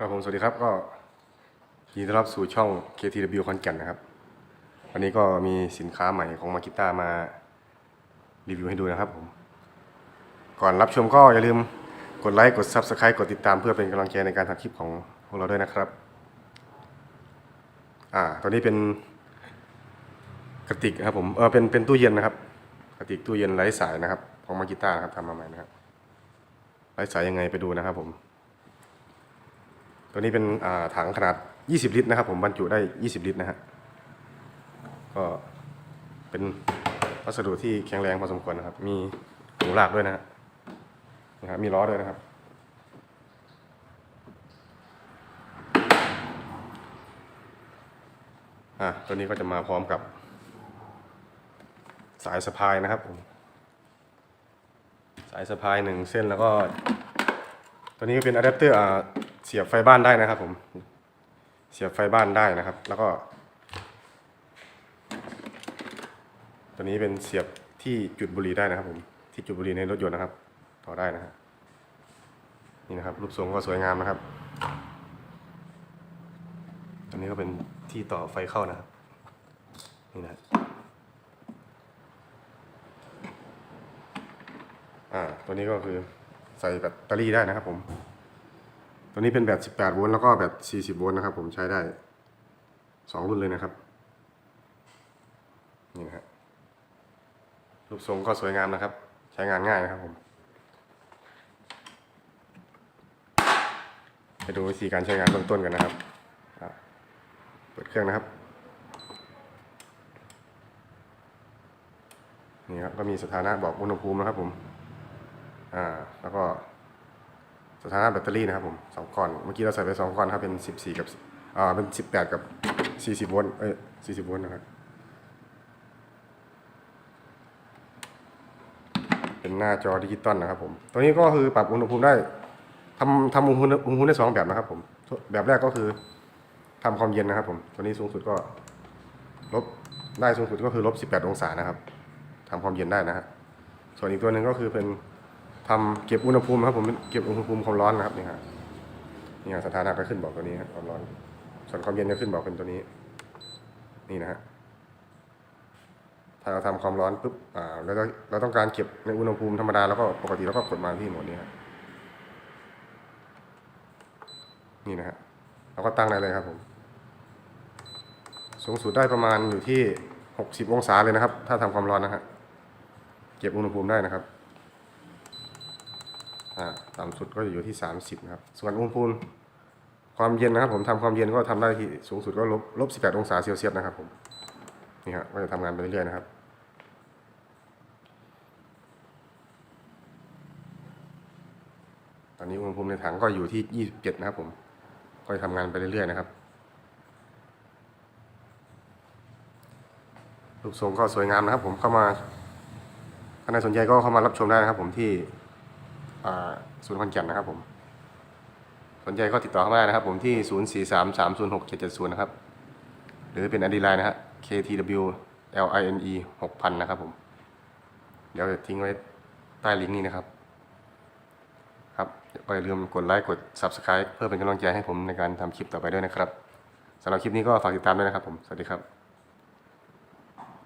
ครับผมสวัสดีครับก็ยินดีต้อนรับสู่ช่อง KTW คอนแก่นนะครับ วันนี้ก็มีสินค้าใหม่ของมากิต้ามารีวิวให้ดูนะครับผม ก่อนรับชมก็อย่าลืมกดไลค์ กด Subscribe กดติดตามเพื่อเป็นกำลังใจในการทำคลิปของพวกเราด้วยนะครับ อ่าตัวนี้เป็นกระติกนะครับผมเออเป็นเป็นตู้เย็นนะครับกระติกตู้เย็นไร้สายนะครับ ของมากิต้านะครับทำมาใหม่นะครับไร้สายยังไงไปดูนะครับผม ตัวนี้เป็นถังขนาด 20 ลิตรนะครับ ผมบรรจุได้ 20 ลิตรนะฮะก็เป็นวัสดุที่แข็งแรงพอสมควรนะครับ มีหูลากด้วยนะฮะนะครับมีล้อด้วยนะครับ อะตัวนี้ก็จะมาพร้อมกับ สายสะพายนะครับผมสายสะพายหนึ่งเส้นแล้วก็ ตัวนี้ก็เป็นอะแดปเตอร์อ่า เสียบไฟบ้านได้นะครับผม เสียบไฟบ้านได้นะครับ แล้วก็ ตัวนี้เป็นเสียบที่จุดบุหรี่ได้นะครับ ผม ที่จุดบุหรี่ในรถยนต์นะครับ ต่อได้นะฮะนี่นะครับ รูปทรงก็สวยงามนะครับตัวนี้ก็เป็นที่ต่อไฟเข้านะครับ นี่นะอ่า ตัวนี้ก็คือใส่แบตเตอรี่ได้นะครับผม ตัวนี้เป็นแบต18 โวลต์แล้วก็แบต40 โวลต์นะครับ ผมใช้ได้ 2 รุ่นเลยนะครับ นี่นะฮะรูปทรงก็สวยงามนะครับ ใช้งานง่ายนะครับผม ไปดูวิธีการใช้งานเบื้องต้นกันนะครับ เปิดเครื่องนะครับ นี่ครับก็มีสถานะบอกอุณหภูมินะครับผม อ่า แล้วก็ สถานะแบตเตอรี่นะครับผมสองก้อนเมื่อกี้เราใส่ไปสองก้อนครับเป็นสิบสี่กับอ่าเป็นสิบแปดกับสี่สิบโวลต์เอ้ยสี่สิบโวลต์นะครับเป็นหน้าจอดิจิตอลนะครับผมตัวนี้ก็คือปรับอุณหภูมิได้ทำทำอุณหภูมิอุณหภูมิได้สองแบบนะครับผมแบบแรกก็คือทำความเย็นนะครับ ผมตัวนี้สูงสุดก็ลบได้สูงสุดก็คือลบสิบแปดองศานะครับทำความเย็นได้นะฮะส่วนอีกตัวหนึ่งก็คือเป็น ทำเก็บอุณหภูมิครับผมเก็บอุณหภูมิความร้อนนะครับนี่ฮะนี่ฮะสถานะก็ขึ้นบอกตัวนี้ครับความร้อนส่วนความเย็นก็ขึ้นบอกเป็นตัวนี้ นี่นะฮะถ้าเราทำความร้อนปุ๊บอ่าเราต้องเราต้องการเก็บในอุณหภูมิธรรมดาแล้วก็ปกติเราก็กดมาที่โหมดนี้ครับนี่นะฮะเราก็ตั้งได้เลยครับผม สูงสุดได้ประมาณอยู่ที่ 60 องศาเลยนะครับ ถ้าทำความร้อนนะฮะเก็บอุณหภูมิได้นะครับ ต่ำสุดก็จะอยู่ที่ 30นะครับ ส่วนอุณหภูมิความเย็นนะครับ ผมทำความเย็นก็ทำได้ที่สูงสุดก็ลบลบ18องศาเซลเซียสนะครับผมนี่ครับก็จะทำงานไปเรื่อยๆนะครับ ตอนนี้อุณหภูมิในถังก็อยู่ที่27นะครับผมก็จะทำงานไปเรื่อยๆนะครับรูปทรงก็สวยงามนะครับ ผมเข้ามาถ้านใครสนใจก็เข้ามารับชมได้นะครับ ผมที่ ศูนย์ขอนแก่นนะครับผมสนใจก็ติดต่อเข้ามานะครับผมที่ 0 4 3 3 0 6 7 7 0 นะครับ หรือเป็นอดีไลน์นะฮะ KTW LINE 6000 นะครับผม เดี๋ยวจะทิ้งไว้ใต้ลิงก์นี้นะครับ ครับอย่าลืมกดไลค์กด Subscribe เพื่อเป็นกำลังใจให้ผมในการทำคลิปต่อไปด้วยนะครับสำหรับคลิปนี้ก็ฝากติดตามด้วยนะครับผม สวัสดีครับ